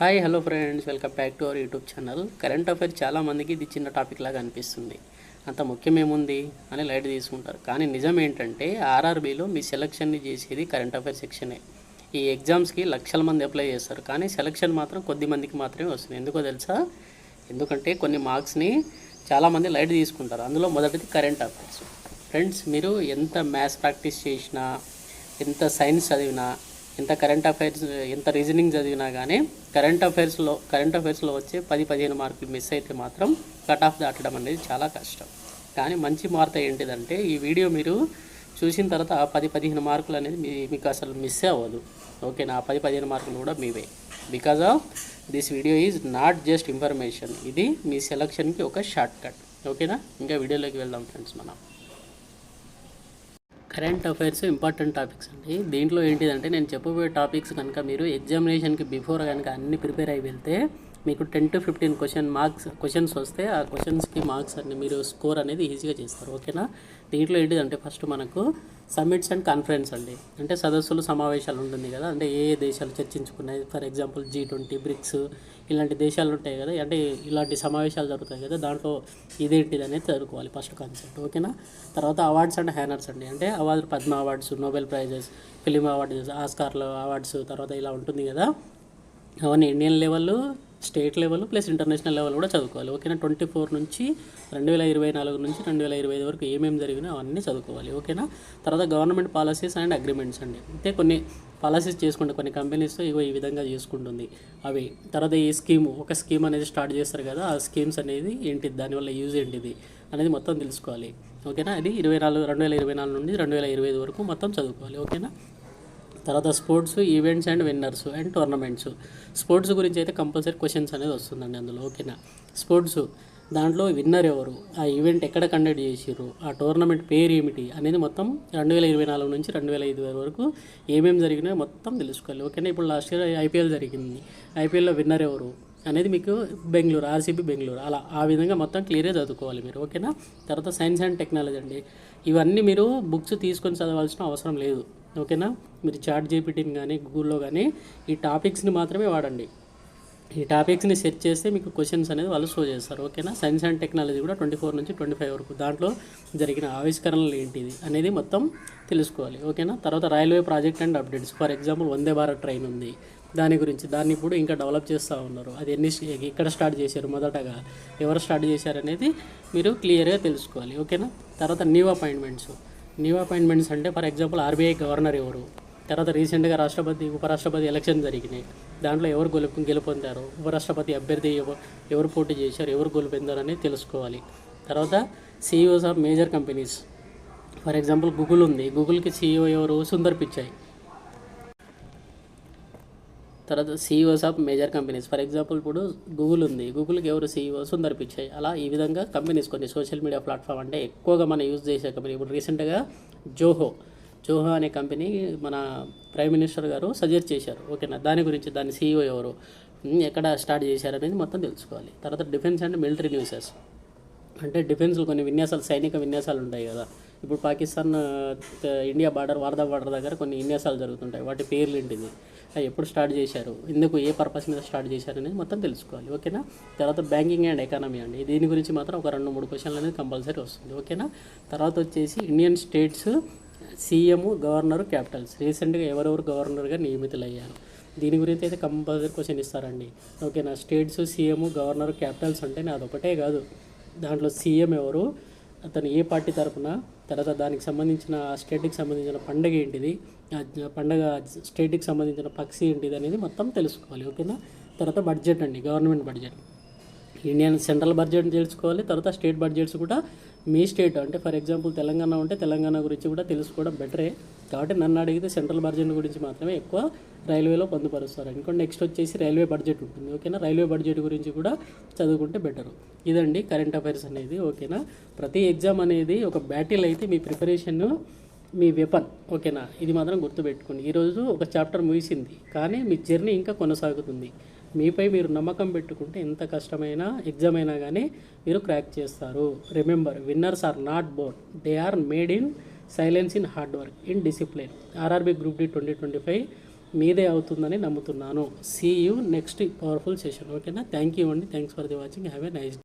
Hi hello friends welcome back to our YouTube channel current affair చాలామందికి ఇది చిన్న topic లాగా అనిపిస్తుంది. అంత ముఖ్యమేముంది అని లైట్ తీసుకుంటారు. కానీ నిజం ఏంటంటే ఆర్ఆర్బీలో మీ సెలక్షన్ని చేసేది కరెంట్ అఫైర్ సెక్షనే ఈ ఎగ్జామ్స్కి లక్షల మంది అప్లై చేస్తారు. కానీ సెలక్షన్ మాత్రం కొద్ది మందికి మాత్రమే వస్తుంది. ఎందుకో తెలుసా? ఎందుకంటే కొన్ని మార్క్స్ని చాలామంది లైట్ తీసుకుంటారు. అందులో మొదటిది కరెంట్ అఫైర్స్ ఫ్రెండ్స్ మీరు ఎంత మ్యాథ్స్ ప్రాక్టీస్ చేసినా ఎంత సైన్స్ చదివినా ఎంత కరెంట్ అఫైర్స్ ఎంత రీజనింగ్ చదివినా కానీ కరెంట్ అఫైర్స్లో కరెంట్ అఫైర్స్లో వచ్చే పది పదిహేను మార్కులు మిస్ అయితే మాత్రం కట్ ఆఫ్ దాటడం అనేది చాలా కష్టం. కానీ మంచి వార్త ఏంటిదంటే ఈ వీడియో మీరు చూసిన తర్వాత ఆ పది పదిహేను మార్కులు అనేది మీ మీకు అసలు మిస్ అవ్వదు. ఓకేనా ఆ పది పదిహేను మార్కులు కూడా మీవే. Because of this video is not just information ఇది మీ సెలక్షన్కి ఒక షార్ట్ కట్ ఓకేనా ఇంకా వీడియోలోకి వెళ్దాం ఫ్రెండ్స్ మనం. కరెంట్ అఫైర్స్ ఇంపార్టెంట్ టాపిక్స్ అండి. దీంట్లో ఏంటిదంటే నేను చెప్పబోయే టాపిక్స్ కనుక మీరు ఎగ్జామినేషన్కి బిఫోర్ కనుక అన్ని ప్రిపేర్ అయి వెళ్తే మీకు ten to fifteen question marks questions వస్తే ఆ క్వశ్చన్స్కి మార్క్స్ అన్ని మీరు స్కోర్ అనేది ఈజీగా చేస్తారు ఓకేనా దీంట్లో ఏంటిదంటే ఫస్ట్ మనకు సమ్మిట్స్ అండ్ కాన్ఫరెన్స్ అండి. అంటే సదస్సులు సమావేశాలు ఉంటుంది కదా అంటే ఏ దేశాలు చర్చించుకున్నాయి? For example G twenty BRICS ఇలాంటి దేశాలు ఉంటాయి కదా అంటే ఇలాంటి సమావేశాలు జరుగుతాయి కదా దాంట్లో ఇదేంటిది అనేది చదువుకోవాలి ఫస్ట్ కాన్సెప్ట్ ఓకేనా తర్వాత అవార్డ్స్ అండ్ హ్యానర్స్ అండి. అంటే award Padma awards Nobel prizes film awards ఆస్కార్లు awards తర్వాత ఇలా ఉంటుంది కదా. అవన్నీ Indian level state level plus international level కూడా చదువుకోవాలి. ఓకేనా? ట్వంటీ ఫోర్ నుంచి రెండు వేల ఇరవై నాలుగు నుంచి రెండు వేల ఇరవై ఐదు వరకు ఏమేమి జరిగినా అవన్నీ చదువుకోవాలి. ఓకేనా? తర్వాత గవర్నమెంట్ పాలసీస్ అండ్ అగ్రిమెంట్స్ అండి. అంటే కొన్ని పాలసీస్ చేసుకుంటే కొన్ని కంపెనీస్తో ఇగో ఈ విధంగా చేసుకుంటుంది అవి. తర్వాత ఈ స్కీమ్ ఒక స్కీమ్ అనేది స్టార్ట్ చేస్తారు కదా ఆ స్కీమ్స్ అనేది ఏంటిది? దానివల్ల యూజ్ ఏంటిది? అనేది మొత్తం తెలుసుకోవాలి. ఓకేనా? అది ఇరవై నాలుగు రెండు వేల ఇరవై నాలుగు నుండి రెండు వేల ఇరవై ఐదు వరకు మొత్తం చదువుకోవాలి. ఓకేనా? తర్వాత sports events and winners and tournaments. Sports గురించి అయితే కంపల్సరీ క్వశ్చన్స్ అనేది వస్తుందండి అందులో ఓకేనా? స్పోర్ట్స్ దాంట్లో విన్నర్ ఎవరు? ఆ ఈవెంట్ ఎక్కడ కండక్ట్ చేసిర్రు? ఆ టోర్నమెంట్ పేరు ఏమిటి? అనేది మొత్తం రెండు వేల ఇరవై నాలుగు నుంచి రెండు వేల ఐదు వరకు ఏమేమి జరిగినాయో మొత్తం తెలుసుకోవాలి ఓకేనా? ఇప్పుడు లాస్ట్ ఇయర్ ఐపీఎల్ జరిగింది. ఐపీఎల్లో విన్నర్ ఎవరు? అనేది మీకు బెంగళూరు ఆర్సీబీ బెంగళూరు అలా ఆ విధంగా మొత్తం క్లియర్గా చదువుకోవాలి మీరు ఓకేనా? తర్వాత సైన్స్ అండ్ టెక్నాలజీ అండి. ఇవన్నీ మీరు బుక్స్ తీసుకొని చదవాల్సిన అవసరం లేదు. ఓకేనా? మీరు చాట్ జీపీటీని కానీ గూగుల్లో కానీ ఈ టాపిక్స్ని మాత్రమే వాడండి. ఈ టాపిక్స్ని సెర్చ్ చేస్తే మీకు క్వశ్చన్స్ అనేది వాళ్ళు షో చేస్తారు. ఓకేనా? సైన్స్ అండ్ టెక్నాలజీ కూడా ట్వంటీ ఫోర్ నుంచి ట్వంటీ ఫైవ్ వరకు దాంట్లో జరిగిన ఆవిష్కరణలు ఏంటిది అనేది మొత్తం తెలుసుకోవాలి. ఓకేనా? తర్వాత railway project and updates. For example Vande Bharat train ఉంది. దాని గురించి దాన్ని ఇప్పుడు ఇంకా డెవలప్ చేస్తూ ఉన్నారు. అది ఎన్ని ఎక్కడ స్టార్ట్ చేశారు మొదటగా? ఎవరు స్టార్ట్ చేశారు అనేది మీరు క్లియర్గా తెలుసుకోవాలి. ఓకేనా? తర్వాత న్యూ అపాయింట్మెంట్స్. న్యూ అపాయింట్మెంట్స్ అంటే ఫర్ ఎగ్జాంపుల్ ఆర్బీఐ గవర్నర్ ఎవరు? తర్వాత రీసెంట్గా రాష్ట్రపతి ఉపరాష్ట్రపతి ఎలక్షన్ జరిగినాయి. దాంట్లో ఎవరు గెలుపు గెలుపొందారు? ఉపరాష్ట్రపతి అభ్యర్థి ఎవరు పోటీ చేశారు? ఎవరు గెలుపొందారు అనేది తెలుసుకోవాలి. తర్వాత CEOs of major companies for example Google ఉంది. గూగుల్కి సీఈఓ ఎవరు? సుందర్ పిచ్చాయి తర్వాత CEOs of major companies for example ఇప్పుడు గూగుల్ ఉంది. గూగుల్కి ఎవరు సీఈఓ సుందర్ పిచ్చాయి అలా ఈ విధంగా కంపెనీస్ కొన్ని సోషల్ మీడియా ప్లాట్ఫామ్ అంటే ఎక్కువగా మనం యూజ్ చేసే కంపెనీ ఇప్పుడు రీసెంట్గా జోహో జోహో అనే కంపెనీ మన ప్రైమ్ మినిస్టర్ గారు సజెస్ట్ చేశారు. ఓకేనా దాని గురించి దాని సీఈఓ ఎవరు? ఎక్కడ స్టార్ట్ చేశారు అనేది మొత్తం తెలుసుకోవాలి. తర్వాత డిఫెన్స్ అండ్ మిలిటరీ న్యూసెస్ అంటే డిఫెన్స్లో కొన్ని విన్యాసాలు సైనిక విన్యాసాలు ఉంటాయి కదా. ఇప్పుడు పాకిస్తాన్ ఇండియా బార్డర్ వార్దా బార్డర్ దగ్గర కొన్ని విన్యాసాలు జరుగుతుంటాయి. వాటి పేర్లు ఏంటిది? అవి ఎప్పుడు స్టార్ట్ చేశారు? ఎందుకు ఏ పర్పస్ మీద స్టార్ట్ చేశారు అనేది మొత్తం తెలుసుకోవాలి. ఓకేనా? తర్వాత బ్యాంకింగ్ అండ్ ఎకానమీ అండి. దీని గురించి మాత్రం ఒక రెండు మూడు క్వశ్చన్లు అనేది కంపల్సరీ వస్తుంది. ఓకేనా? తర్వాత వచ్చేసి Indian states CM governor capitals. రీసెంట్గా ఎవరెవరు గవర్నర్గా నియమితులయ్యారు? దీని గురించి అయితే కంపల్సరీ క్వశ్చన్ ఇస్తారండి. ఓకేనా? స్టేట్స్ సీఎం గవర్నర్ క్యాపిటల్స్ అంటే నాదొకటే కాదు. దాంట్లో సీఎం ఎవరు? అతను ఏ పార్టీ తరపున తర్వాత దానికి సంబంధించిన స్టేట్కి సంబంధించిన పండగ ఏంటిది పండగ స్టేట్కి సంబంధించిన పక్షి ఏంటిది అనేది మొత్తం తెలుసుకోవాలి ఓకేనా? తర్వాత బడ్జెట్ అండి government budget. Indian central budget తెలుసుకోవాలి. తర్వాత స్టేట్ బడ్జెట్స్ కూడా మీ స్టేట్ అంటే ఫర్ ఎగ్జాంపుల్ తెలంగాణ ఉంటే తెలంగాణ గురించి కూడా తెలుసుకోవడం బెటరే. కాబట్టి నన్ను అడిగితే సెంట్రల్ బడ్జెట్ గురించి మాత్రమే ఎక్కువ రైల్వేలో పొందుపరుస్తారు. ఇంకోటి నెక్స్ట్ వచ్చేసి రైల్వే బడ్జెట్ ఉంటుంది. ఓకేనా? రైల్వే బడ్జెట్ గురించి కూడా చదువుకుంటే బెటర్. ఇదండి కరెంట్ అఫైర్స్ అనేది. ఓకేనా? ప్రతి ఎగ్జామ్ అనేది ఒక బ్యాటిల్ అయితే మీ ప్రిపరేషన్ మీ వెపన్. ఓకేనా? ఇది మాత్రం గుర్తుపెట్టుకోండి. ఈరోజు ఒక చాప్టర్ ముగిసింది. కానీ మీ జర్నీ ఇంకా కొనసాగుతుంది. మీపై మీరు నమ్మకం పెట్టుకుంటే ఎంత కష్టమైన ఎగ్జామ్ అయినా కానీ మీరు క్రాక్ చేస్తారు. Remember winners are not born they are made in silence in hard work in discipline RRB group D twenty twenty five మీదే అవుతుందని నమ్ముతున్నాను. See you next powerful session ఓకేనా థ్యాంక్ యూ అండి. Thanks for the watching have a nice